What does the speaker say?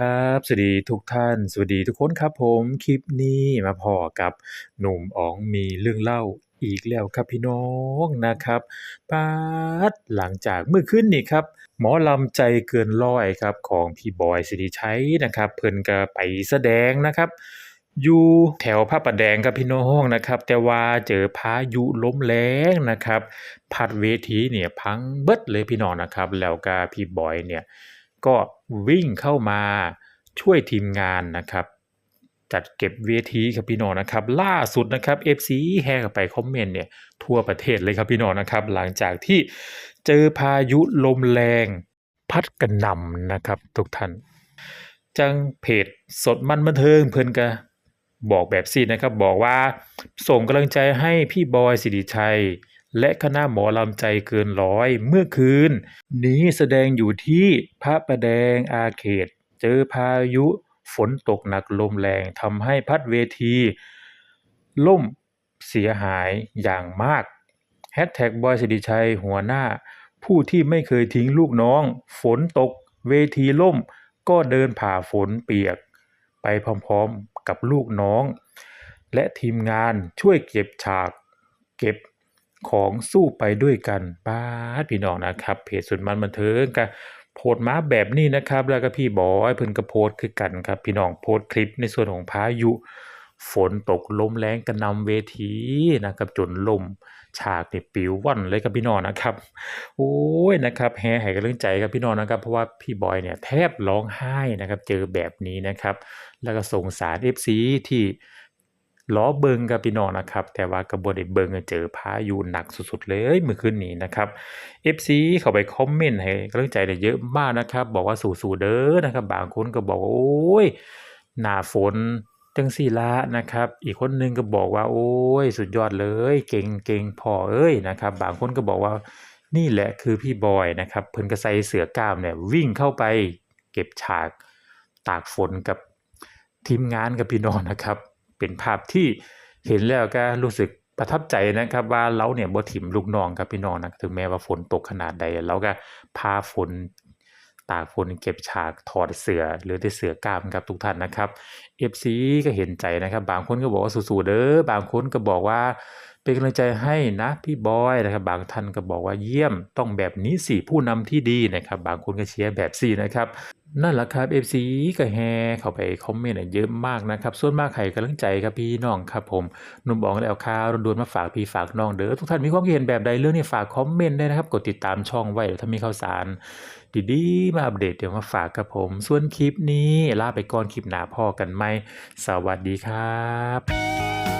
ครับ สวัสดีทุกท่าน สวัสดีทุกคนครับผมคลิปนี้มาพอกับหนุ่มอ๋องมีเรื่องเล่าอีกแล้วครับพี่น้องนะครับปาดหลังจากเมื่อคืนนี้ครับ หมอลำใจเกินร้อยครับของพี่บอยสิริชัยนะครับ เพิ่นก็ไปแสดงนะครับอยู่แถวพระประแดงครับพี่น้องนะครับ แต่ว่าเจอพายุล้มแรงนะครับ พัดเวทีเนี่ยพังเบิดเลยพี่น้องนะครับ แล้วก็พี่บอยเนี่ย ก็วิ่งเข้ามาช่วยทีมงานนะครับจัดเก็บเวทีครับพี่น้องนะครับ ล่าสุดนะครับ FC แห่กันไปคอมเมนต์เนี่ยทั่วประเทศเลยครับพี่น้องนะครับ หลังจากที่เจอพายุลมแรงพัดกระหน่ำนะครับ ทุกท่าน จังเพจสดมันบันเทิงเพิ่นก็บอกแบบซี่นะครับ บอกว่าส่งกำลังใจให้พี่บอยสิริชัย และคณะหมอลำใจเกินร้อยเมื่อคืน นี้แสดงอยู่ที่พระประแดงอาเขต เจอพายุฝนตกหนักลมแรงทำให้พัดเวที ล่มเสียหายอย่างมากแฮชแท็กบอยสิริชัยหัวหน้า ผู้ที่ไม่เคยทิ้งลูกน้อง ฝนตก เวทีล่ม ก็เดินผ่าฝนเปียก ไปพร้อมๆกับลูกน้อง และทีมงานช่วยเก็บฉาก เก็บ ของสู้ไปด้วยกันป้าดพี่น้องนะครับเพจสุดมันบันเทิงก็โพสต์มาแบบนี้นะครับ แล้วก็พี่บอยเพิ่นก็โพสต์คือกันครับ พี่น้องโพสต์คลิปในส่วนของพายุ ฝนตกลมแรงกระนำเวทีนะครับจนลมฉากนี่ปิวว่อนเลยครับพี่น้องนะครับโอ้ยนะครับแห่ให้กำลังใจครับพี่น้องนะครับ เพราะว่าพี่บอยเนี่ยแทบร้องไห้นะครับ เจอแบบนี้นะครับ แล้วก็สงสาร FC ที่ ล้อเบิงกับพี่น้องนะครับ แต่ว่าก็บ่ได้เบิงเจอพายุหนักสุดๆเลยเมื่อคืนนี้นะครับ FC เข้าไปคอมเมนต์ให้กำลังใจได้เยอะมากนะครับ บอกว่าสู้ๆเด้อนะครับ บางคนก็บอกว่าโอ้ยหน้าฝนจังซี่ละนะครับ อีกคนหนึงก็บอกว่า โอ้ย สุดยอดเลย เก่งเก่งพอเอ้ยนะครับ บางคนก็บอกว่านี่แหละคือพี่บอยนะครับเพิ่นก็ใส่เสือกล้ามเนี่ยวิ่งเข้าไปเก็บฉากตากฝนกับทีมงานกับพี่น้องนะครับ เป็นภาพที่เห็นแล้วก็รู้สึกประทับใจนะครับว่าเราเนี่ยบ่ถิ่มลูกน้องครับพี่น้องนะถึงแม้ว่าฝนตกขนาดใดเราก็พาฝนตากฝนเก็บฉากถอดเสื้อหรือได้เสื้อกล้ามครับทุกท่านนะครับ FC ก็เห็นใจนะครับ บางคนก็บอกว่าสู้ๆเด้อบางคนก็บอกว่าเป็นกำลังใจให้นะพี่บอยนะครับ บางท่านก็บอกว่าเยี่ยมต้องแบบนี้สิผู้นำที่ดีนะครับ บางคนก็เชียร์แบบสี่นะครับ นั่นแหละครับ FC ก็แฮเข้าไปคอมเมนต์เยอะมากนะครับ ส่วนมากใครกำลังใจครับพี่น้องครับผมหนุ่มบองแล้วข่าวด่วนๆมาฝากพี่ฝากน้องเด้อทุกท่านมีความคิดเห็นแบบใดเรื่องนี้ฝากคอมเมนต์ได้นะครับ กดติดตามช่องไว้เดี๋ยวถ้ามีข่าวสาร ดีๆ มาอัปเดตเดี๋ยวมาฝากครับผม ส่วนคลิปนี้ลาไปก่อนคลิปหน้าพอกันไหมสวัสดีครับ